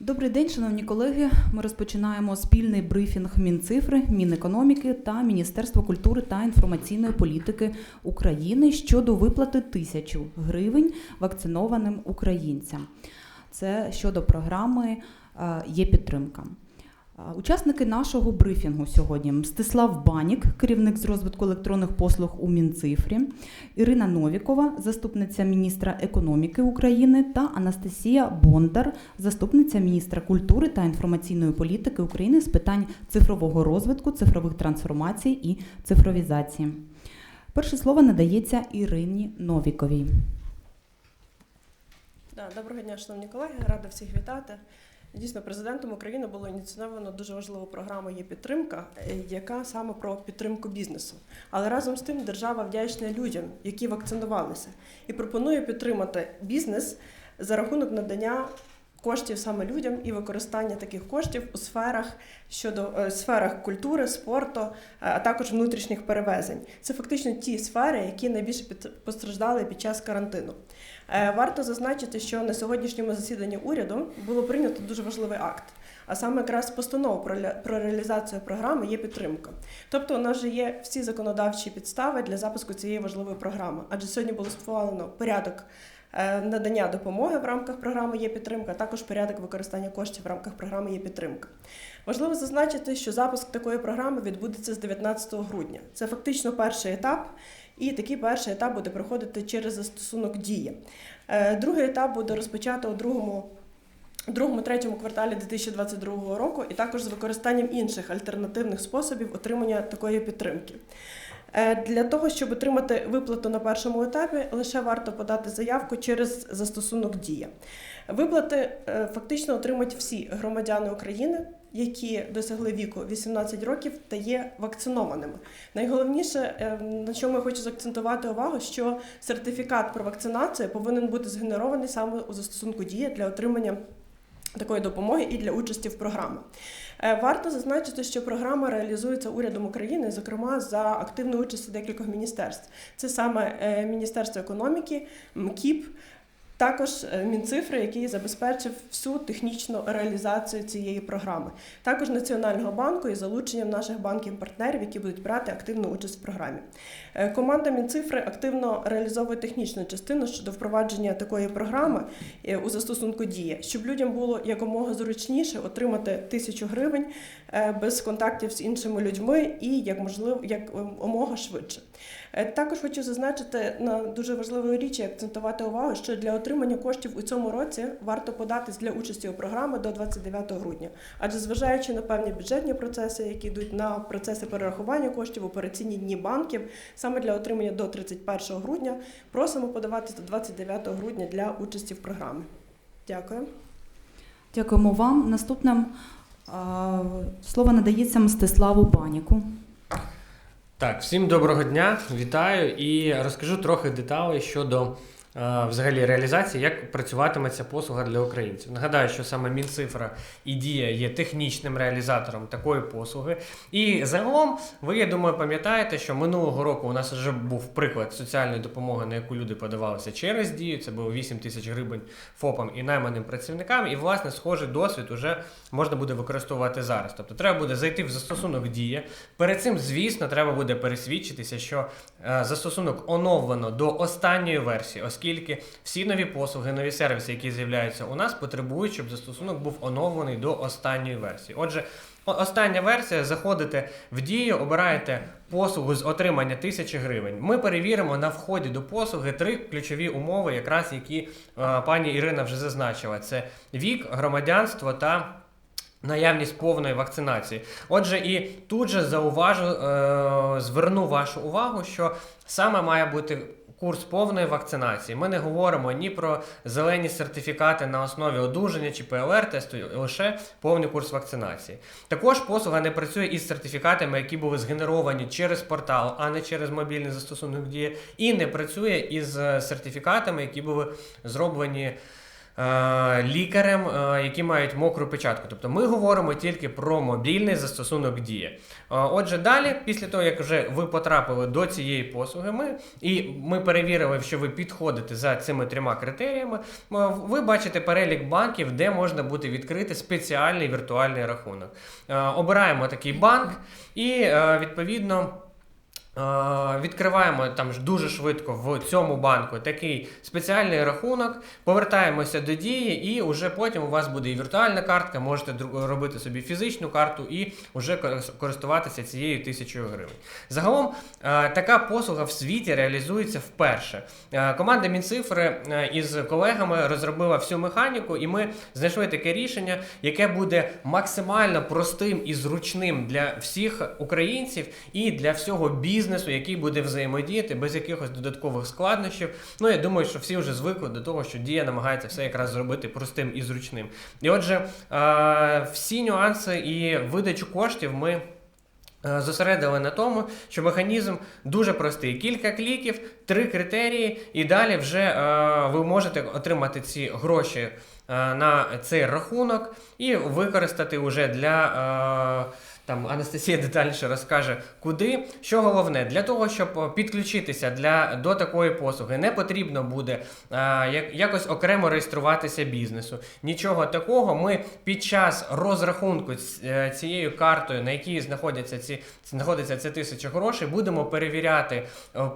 Добрий день, шановні колеги. Ми розпочинаємо спільний брифінг Мінцифри, Мінекономіки та Міністерства культури та інформаційної політики України щодо виплати тисячу гривень вакцинованим українцям. Це щодо програми е, Є підтримка. Учасники нашого брифінгу сьогодні Мстислав Банік, керівник з розвитку електронних послуг у Мінцифрі, Ірина Новікова, заступниця міністра економіки України, та Анастасія Бондар, заступниця міністра культури та інформаційної політики України з питань цифрового розвитку, цифрових трансформацій і цифровізації. Перше слово надається Ірині Новіковій. Доброго дня, шановні колеги. Рада всіх вітати. Дійсно, президентом України було ініційовано дуже важливу програму є підтримка, е, яка саме про підтримку бізнесу. Але разом з тим держава вдячна людям, які вакцинувалися, і пропонує підтримати бізнес за рахунок надання коштів саме людям і використання таких коштів у сферах щодо е, сферах культури, спорту, е, а також внутрішніх перевезень. Це фактично ті сфери, які найбільше під- постраждали під час карантину. Е, Варто зазначити, що на сьогоднішньому засіданні уряду було прийнято дуже важливий акт. А саме якраз постанову про, про реалізацію програми є підтримка. Тобто, у нас же є всі законодавчі підстави для запуску цієї важливої програми. Адже сьогодні було створено порядок надання допомоги в рамках програми є підтримка, а також порядок використання коштів в рамках програми є підтримка. Важливо зазначити, що запуск такої програми відбудеться з 19 грудня. Це фактично перший етап. І такий перший етап буде проходити через застосунок дія. Е, Другий етап буде розпочато у другому. Другому третьому кварталі 2022 року, і також з використанням інших альтернативних способів отримання такої підтримки. Е, Для того, щоб отримати виплату на першому етапі, лише варто подати заявку через застосунок Дія. Виплати е, фактично отримують всі громадяни України, які досягли віку 18 років та є вакцинованими. Найголовніше, е, на чому я хочу заакцентувати увагу, що сертифікат про вакцинацію повинен бути згенерований саме у застосунку Дія для отримання такої допомоги і для участі в програмі. Е, Варто зазначити, що програма реалізується урядом України, зокрема за активну участь декількох міністерств. Це саме е, Міністерство економіки, МКІП. Також е, Мінцифри, який забезпечив всю технічну реалізацію цієї програми, також Національного банку із залученням наших банків-партнерів, які будуть брати активну участь в програмі. Е, Команда Мінцифри активно реалізовує технічну частину щодо впровадження такої програми е, у застосунку Дія, щоб людям було якомога зручніше отримати тисячу гривень без контактів з іншими людьми і як можливо як омога швидше. Е, Також хочу зазначити на дуже важливу річ і акцентувати увагу, що для отримання коштів у цьому році варто податись для участі у програмі до 29 грудня. Адже зважаючи на певні бюджетні процеси, які йдуть на процеси перерахування коштів, операційні дні банків, саме для отримання до 31 грудня, просимо подаватись до 29 грудня для участі в програмі. Дякую. Дякуємо вам. Наступним слово надається Мстиславу Баніку. Так, всім доброго дня, вітаю. І розкажу трохи деталей щодо взагалі реалізації, як працюватиме ця послуга для українців. Нагадаю, що саме Мінцифра і Дія є технічним реалізатором такої послуги. І загалом, ви, я думаю, пам'ятаєте, що минулого року у нас вже був приклад соціальної допомоги, на яку люди подавалися через дію. Це було 8 тисяч гривень ФОПам і найманим працівникам. І, власне, схожий досвід уже можна буде використовувати зараз. Тобто треба буде зайти в застосунок Дія. Перед цим, звісно, треба буде пересвідчитися, що е, застосунок оновлено до останньої версії, оскільки всі нові послуги, нові сервіси, які з'являються у нас, потребують, щоб застосунок був оновлений до останньої версії. Отже, остання версія, заходите в дію, обираєте послугу з отримання 1000 гривень. Ми перевіримо на вході до послуги три ключові умови, якраз які е, пані Ірина вже зазначила: це вік, громадянство та. Наявність повної вакцинації. Отже, і тут же зауважу, е, зверну вашу увагу, що саме має бути курс повної вакцинації. Ми не говоримо ні про зелені сертифікати на основі одужання чи ПЛР-тесту, лише повний курс вакцинації. Також послуга не працює із сертифікатами, які були згенеровані через портал, а не через мобільний застосунок дії, і не працює із е, сертифікатами, які були зроблені лікарем, е, які мають мокру печатку. Тобто ми говоримо тільки про мобільний застосунок Дія. Е, Отже, далі, після того, як вже ви потрапили до цієї послуги, ми, і ми перевірили, що ви підходите за цими трьома критеріями, е, ви бачите перелік банків, де можна буде відкрити спеціальний віртуальний рахунок. Е, Обираємо такий банк і е, відповідно. Відкриваємо там ж дуже швидко в цьому банку такий спеціальний рахунок, повертаємося до дії, і вже потім у вас буде і віртуальна картка, можете робити собі фізичну карту і вже користуватися цією тисячою гривень. Загалом така послуга в світі реалізується вперше. Команда Мінцифри із колегами розробила всю механіку, і ми знайшли таке рішення, яке буде максимально простим і зручним для всіх українців і для всього бізнесу, який буде взаємодіяти без якихось додаткових складнощів. Ну я думаю, що всі вже звикли до того, що дія намагається все якраз зробити простим і зручним. І отже, е, всі нюанси і видачу коштів ми. е, Зосередили на тому, що механізм дуже простий. Кілька кліків, три критерії, і далі вже е, ви можете отримати ці гроші е, на цей рахунок і використати вже для. Е, там Анастасія детальніше розкаже, куди. Що головне, для того, щоб е, підключитися для, до такої послуги, не потрібно буде е, як, якось окремо реєструватися бізнесу. Нічого такого. Ми під час розрахунку е, цією картою, на якій знаходяться ці знаходиться ця тисяча грошей, будемо перевіряти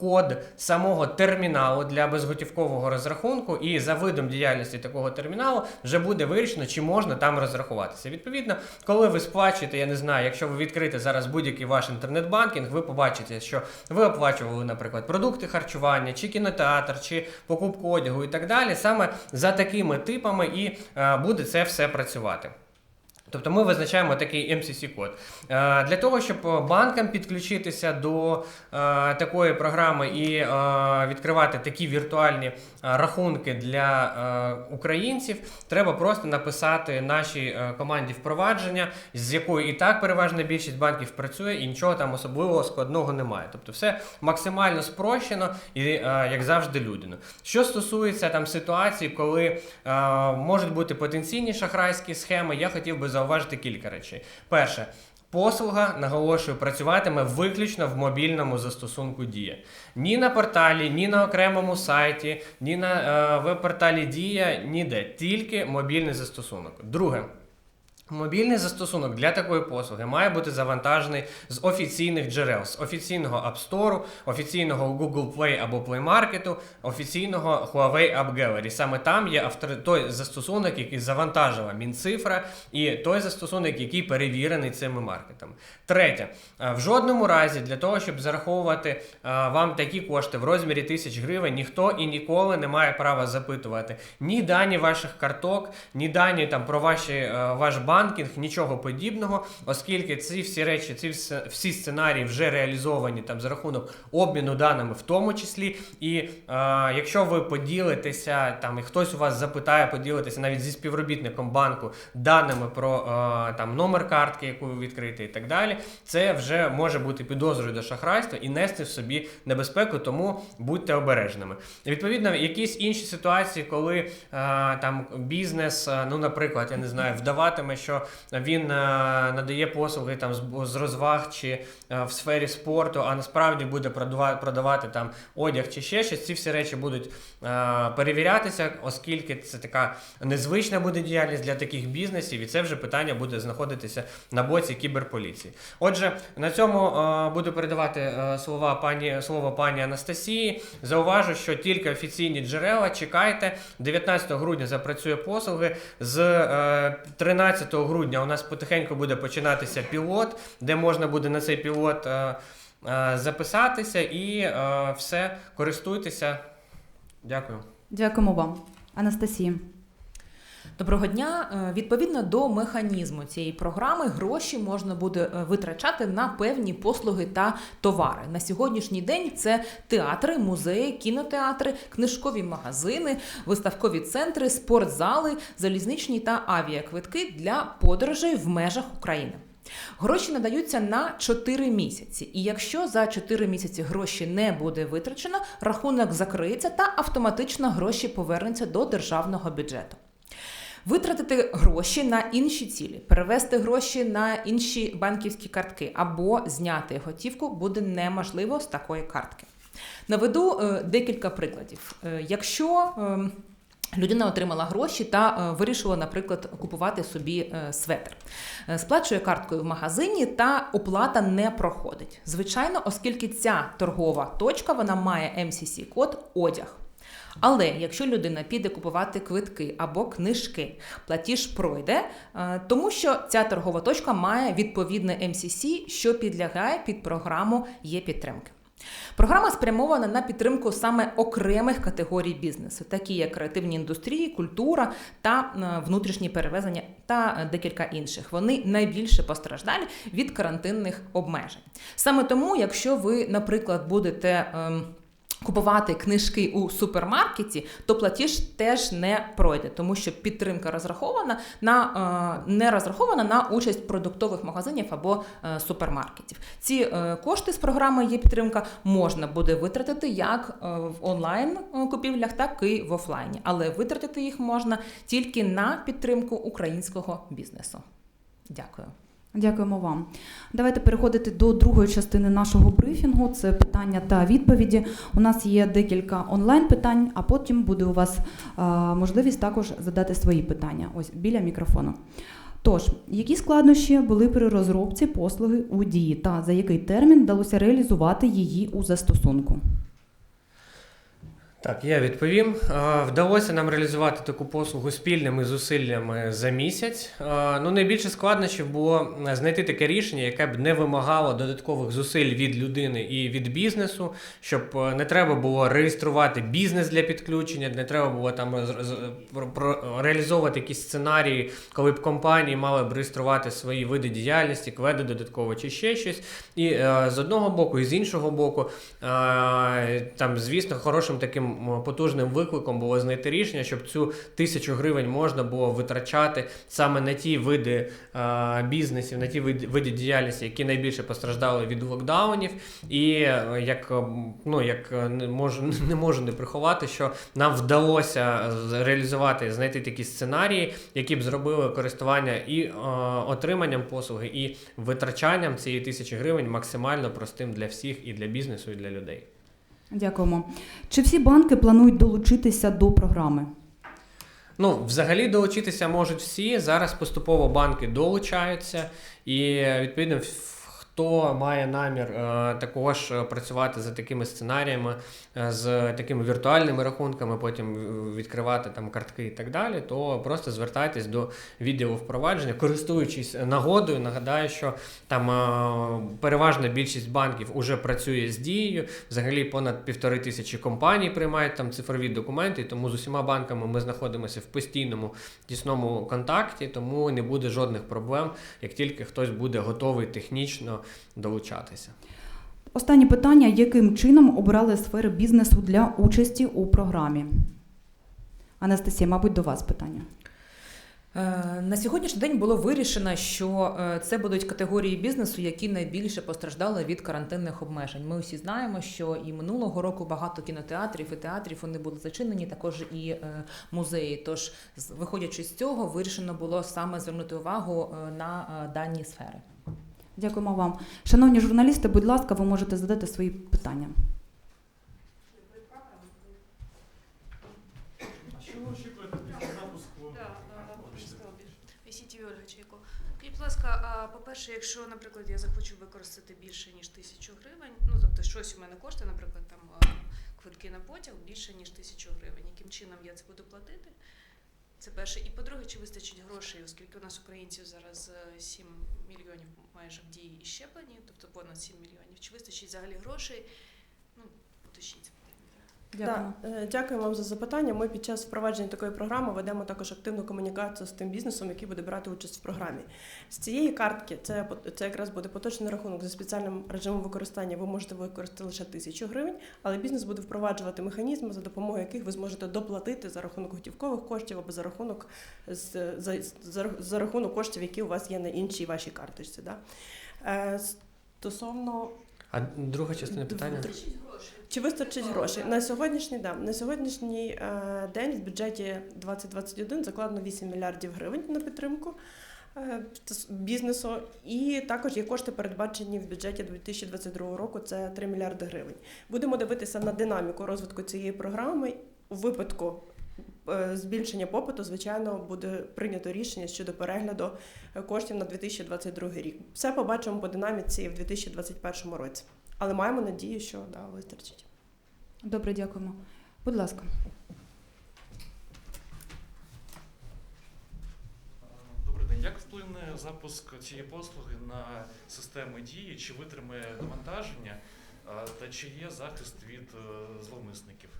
код самого терміналу для безготівкового розрахунку, і за видом діяльності такого терміналу вже буде вирішено, чи можна там розрахуватися. Відповідно, коли ви сплачуєте, я не знаю, якщо ви відкрите зараз будь-який ваш інтернет-банкінг, ви побачите, що ви оплачували, наприклад, продукти харчування, чи кінотеатр, чи покупку одягу і так далі. Саме за такими типами і е, буде це все працювати. Тобто ми визначаємо такий MCC-код. Е, Для того, щоб банкам підключитися до е, такої програми і е, відкривати такі віртуальні рахунки для українців, треба просто написати нашій команді впровадження, з якою і так переважна більшість банків працює, і нічого там особливого складного немає. Тобто все максимально спрощено і, як завжди, людяно. Що стосується там ситуацій, коли можуть бути потенційні шахрайські схеми, я хотів би зауважити кілька речей. Перше. Послуга, наголошую, працюватиме виключно в мобільному застосунку Дія. Ні на порталі, ні на окремому сайті, ні на е, веб-порталі Дія, ніде. Тільки мобільний застосунок. Друге. Мобільний застосунок для такої послуги має бути завантажений з офіційних джерел, з офіційного App Store, офіційного Google Play або Play Market, офіційного Huawei App Gallery. Саме там є автори... той застосунок, який завантажила Мінцифра, і той застосунок, який перевірений цими маркетами. Третє, е, в жодному разі для того, щоб зараховувати е, вам такі кошти в розмірі тисяч гривень, ніхто і ніколи не має права запитувати ні дані ваших карток, ні дані там про ваші, е, ваш банкінг, нічого подібного, оскільки ці всі речі, ці всі сценарії вже реалізовані там за рахунок обміну даними, в тому числі. І е, якщо ви поділитеся там, і хтось у вас запитає поділитися навіть зі співробітником банку даними про е, там номер картки, яку ви відкрите, і так далі, це вже може бути підозрою до шахрайства і нести в собі небезпеку, тому будьте обережними. Відповідно, якісь інші ситуації, коли е, там бізнес, ну, наприклад, я не знаю, вдаватиме, що що він е, надає послуги там з розваг чи е, в сфері спорту, а насправді буде продавати там одяг чи ще щось. Ці всі речі будуть е, перевірятися, оскільки це така незвична буде діяльність для таких бізнесів, і це вже питання буде знаходитися на боці кіберполіції. Отже, на цьому буду передавати слова пані слово пані Анастасії. Зауважу, що тільки офіційні джерела чекайте. 19 грудня запрацює послуги з 13 11 грудня у нас потихеньку буде починатися пілот, де можна буде на цей пілот е, е, записатися і е, все користуйтеся. Дякую. Дякуємо вам, Анастасія. Доброго дня. Е, Відповідно до механізму цієї програми, гроші можна буде е, витрачати на певні послуги та товари. На сьогоднішній день це театри, музеї, кінотеатри, книжкові магазини, виставкові центри, спортзали, залізничні та авіаквитки для подорожей в межах України. Гроші надаються на 4 місяці, і якщо за 4 місяці гроші не буде витрачено, рахунок закриється та автоматично гроші повернуться до державного бюджету. Витратити гроші на інші цілі, перевести гроші на інші банківські картки або зняти готівку буде неможливо з такої картки. Наведу е, декілька прикладів. Е, якщо е, Людина отримала гроші та е, вирішила, наприклад, купувати собі светр. Сплачує карткою в магазині, та оплата не проходить. Звичайно, оскільки ця торгова точка вона має mcc код одяг. Але якщо людина піде купувати квитки або книжки, платіж пройде, е, тому що ця торгова точка має відповідне MCC, що підлягає під програму є підтримки. Програма спрямована на підтримку саме окремих категорій бізнесу, такі як креативні індустрії, культура та е, внутрішні перевезення та декілька інших. Вони найбільше постраждалі від карантинних обмежень. Саме тому, якщо ви, наприклад, будете. Купувати книжки у супермаркеті, то платіж теж не пройде, тому що підтримка розрахована на е, не розрахована на участь продуктових магазинів або е, супермаркетів. Ці е, кошти з програми є підтримка можна буде витратити як в онлайн купівлях, так і в офлайні, але витратити їх можна тільки на підтримку українського бізнесу. Дякую. Дякуємо вам. Давайте переходити до другої частини нашого брифінгу. Це питання та відповіді. У нас є декілька онлайн питань, а потім буде у вас а, можливість також задати свої питання. Ось біля мікрофону. Тож, які складнощі були при розробці послуги у дії та за який термін вдалося реалізувати її у застосунку? Так, я відповім. Вдалося нам реалізувати таку послугу спільними зусиллями за місяць. Ну, найбільше складнощів було знайти таке рішення, яке б не вимагало додаткових зусиль від людини і від бізнесу, щоб е, не треба було реєструвати бізнес для підключення, не треба було там реалізовувати якісь сценарії, коли б компанії мали б реєструвати свої види діяльності, кведи додатково чи ще щось. І е, з одного боку, і з іншого боку, там, звісно, хорошим таким потужним викликом було знайти рішення, щоб цю тисячу гривень можна було витрачати саме на ті види е, бізнесів, на ті види, види діяльності, які найбільше постраждали від локдаунів. І е, як, е, ну, як е, не можу, не можу не приховати, що нам вдалося реалізувати, знайти такі сценарії, які б зробили користування і е, отриманням послуги, і витрачанням цієї тисячі гривень максимально простим для всіх і для бізнесу, і для людей. Дякуємо. Чи всі банки планують долучитися до програми? Ну, взагалі долучитися можуть всі. Зараз поступово банки долучаються, і відповідно, хто має намір е, також е, працювати за такими сценаріями, е, з такими віртуальними рахунками, потім відкривати там картки і так далі, то просто звертайтесь до відділу впровадження, користуючись нагодою. Нагадаю, що там переважна більшість банків уже працює з дією. Взагалі понад півтори тисячі компаній приймають там цифрові документи, тому з усіма банками ми знаходимося в постійному тісному контакті, тому не буде жодних проблем, як тільки хтось буде готовий технічно долучатися. Останнє питання: яким чином обирали сфери бізнесу для участі у програмі? Анастасія, мабуть, до вас питання. Е, На сьогоднішній день було вирішено, що е, це будуть категорії бізнесу, які найбільше постраждали від карантинних обмежень. Ми усі знаємо, що і минулого року багато кінотеатрів і театрів вони були зачинені, також і е, музеї. Тож, виходячи з цього, вирішено було саме звернути увагу на дані сфери. Дякуємо вам. Шановні журналісти, будь ласка, ви можете задати свої питання. Ласка, по-перше, якщо, наприклад, я захочу використати більше ніж тисячу гривень, ну тобто щось у мене коштує, наприклад, там квитки на потяг більше ніж тисячу гривень. Яким чином я це буду платити? Це перше. І по-друге, чи вистачить грошей, оскільки у нас українців зараз е, 7 мільйонів майже в дії і щеплені, тобто понад 7 мільйонів. Чи вистачить взагалі грошей? Ну, уточніть. Дякую. Да, е, Дякую вам за запитання. Ми під час впровадження такої програми ведемо також активну комунікацію з тим бізнесом, який буде брати участь в програмі. З цієї картки це, це якраз буде поточний рахунок за спеціальним режимом використання. Ви можете використати лише тисячу гривень, але бізнес буде впроваджувати механізми, за допомогою яких ви зможете доплатити за рахунок готівкових коштів або за рахунок з за, за, за рахунок коштів, які у вас є на іншій вашій карточці. Да? Е, Стосовно А друга частина питання? чи вистачить грошей? На сьогоднішній да, на сьогоднішній е, день в бюджеті 2021 закладено 8 мільярдів гривень на підтримку е, бізнесу, і також є кошти передбачені в бюджеті 2022 року. Це 3 мільярди гривень. Будемо дивитися на динаміку розвитку цієї програми. У випадку збільшення попиту, звичайно, буде прийнято рішення щодо перегляду е, коштів на 2022 рік. Все побачимо по динаміці в 2021 році. Але маємо надію, що да, вистачить. Добре, дякуємо. Будь ласка. Добрий. Як вплине запуск цієї послуги на системи дії? Чи витримає навантаження? Та чи є захист від е, зловмисників?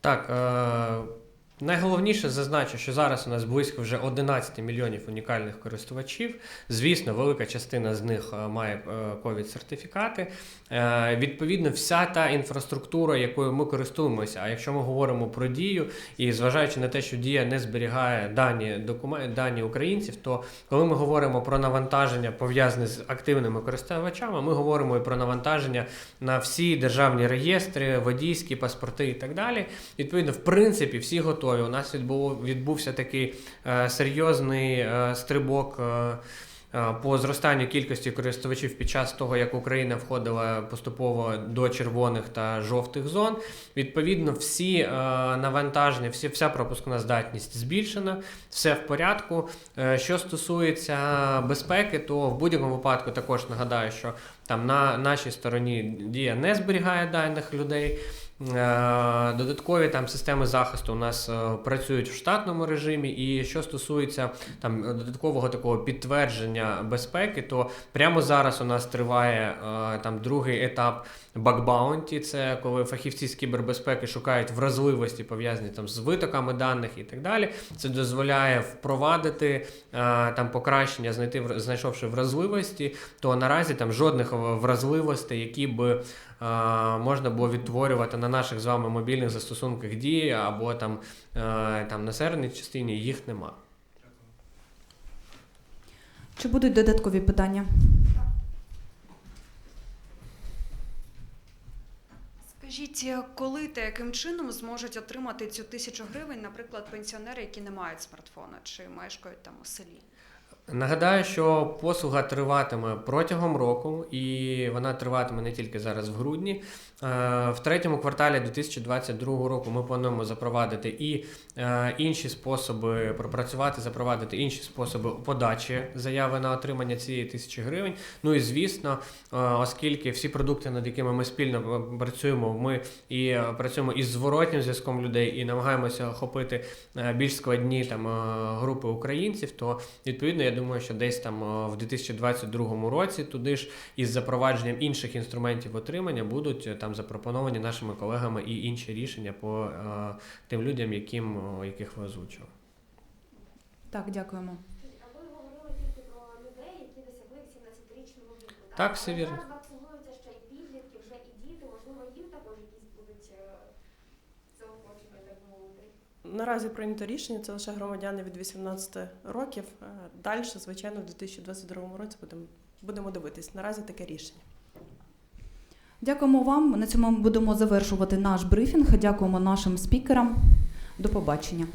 Так, е, найголовніше зазначу, що зараз у нас близько вже 11 мільйонів унікальних користувачів. Звісно, велика частина з них е, має ковід-сертифікати. Е, відповідно, вся та інфраструктура, якою ми користуємося, а якщо ми говоримо про дію, і зважаючи на те, що дія не зберігає дані докумен- дані українців, то коли ми говоримо про навантаження пов'язане з активними користувачами, ми говоримо і про навантаження на всі державні реєстри, водійські паспорти і так далі. Відповідно, в принципі, всі готові. У нас відбув, відбувся такий е, серйозний е, стрибок. Е, по зростанню кількості користувачів під час того, як Україна входила поступово до червоних та жовтих зон, відповідно, всі е, навантаження, всі, вся пропускна здатність збільшена, все в порядку. Е, що стосується безпеки, то в будь-якому випадку також нагадаю, що там на нашій стороні дія не зберігає даних людей. Е, Додаткові там системи захисту у нас е, працюють в штатному режимі. І що стосується там додаткового такого підтвердження безпеки, то прямо зараз у нас триває е, там другий етап бакбаунті. Це коли фахівці з кібербезпеки шукають вразливості пов'язані там з витоками даних і так далі. Це дозволяє впровадити там покращення, знайти знайшовши вразливості, то наразі там жодних вразливостей, які е, можна було відтворювати на наших з вами мобільних застосунках дії або там, е, там на серверній частині, їх нема. Чи будуть додаткові питання? Скажіть, е, коли та яким чином зможуть отримати цю тисячу гривень, наприклад, пенсіонери, які не мають смартфона чи мешкають там у селі? Нагадаю, що послуга триватиме протягом року, і вона триватиме не тільки зараз в грудні. Е, В третьому кварталі 2022 року ми плануємо запровадити і е, інші способи пропрацювати, запровадити інші способи подачі заяви на отримання цієї тисячі гривень. Ну і звісно, е, оскільки всі продукти, над якими ми спільно працюємо, ми і працюємо із зворотнім зв'язком людей і намагаємося охопити більш складні там групи українців, то відповідно я думаю, що десь там е, в 2022 році туди ж із запровадженням інших інструментів отримання будуть е, там запропоновані нашими колегами і інші рішення по е, тим людям, яким яких ви озвучили. Так, дякуємо. А ви говорили тільки про людей, які досягли 17-річного віку. Так, все вірно. Зараз вакцинуються ще і підлітки, вже і діти, можливо, їм також якісь будуть е, заохочення, так мовити. Наразі прийнято рішення, це лише громадяни від 18 років. Далі, звичайно, в 2022 році будемо, будемо дивитись. Наразі таке рішення. Дякуємо вам. На цьому ми будемо завершувати наш брифінг. Дякуємо нашим спікерам. До побачення.